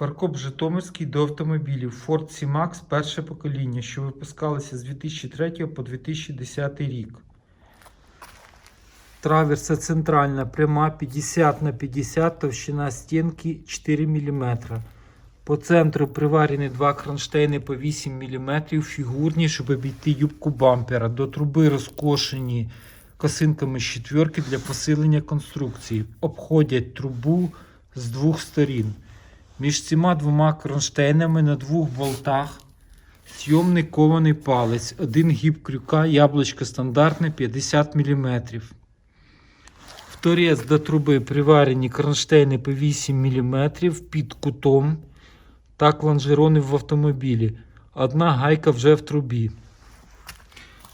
Фаркоп Житомирський до автомобілів Ford C-Max перше покоління, що випускалися з 2003 по 2010 рік. Траверса центральна, пряма 50 на 50, товщина стінки 4 мм. По центру приварені два кронштейни по 8 мм, фігурні, щоб обійти юбку бампера. До труби розкошені косинками з четверки для посилення конструкції. Обходять трубу з двох сторін. Між цими двома кронштейнами на двох болтах зйомний кований палець, один гіб крюка, яблучко стандартне 50 мм. В торець до труби приварені кронштейни по 8 мм під кутом. Так лонжерони в автомобілі. Одна гайка вже в трубі.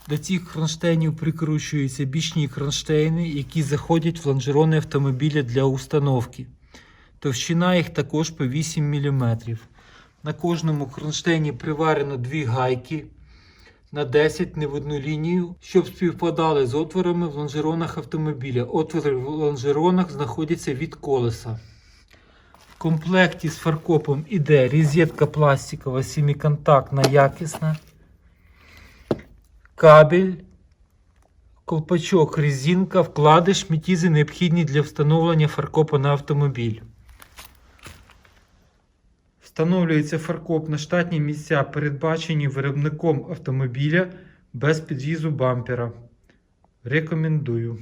До цих кронштейнів прикручуються бічні кронштейни, які заходять в лонжерони автомобіля для установки. Товщина їх також по 8 мм. На кожному кронштейні приварено дві гайки на 10 не в одну лінію, щоб співпадали з отворами в лонжеронах автомобіля. Отвори в лонжеронах знаходяться від колеса. В комплекті з фаркопом іде розетка пластикова, семиконтактна, якісна, кабель, колпачок, резинка, вкладиш, метізи необхідні для встановлення фаркопа на автомобіль. Встановлюється фаркоп на штатні місця, передбачені виробником автомобіля без підвізу бампера. Рекомендую.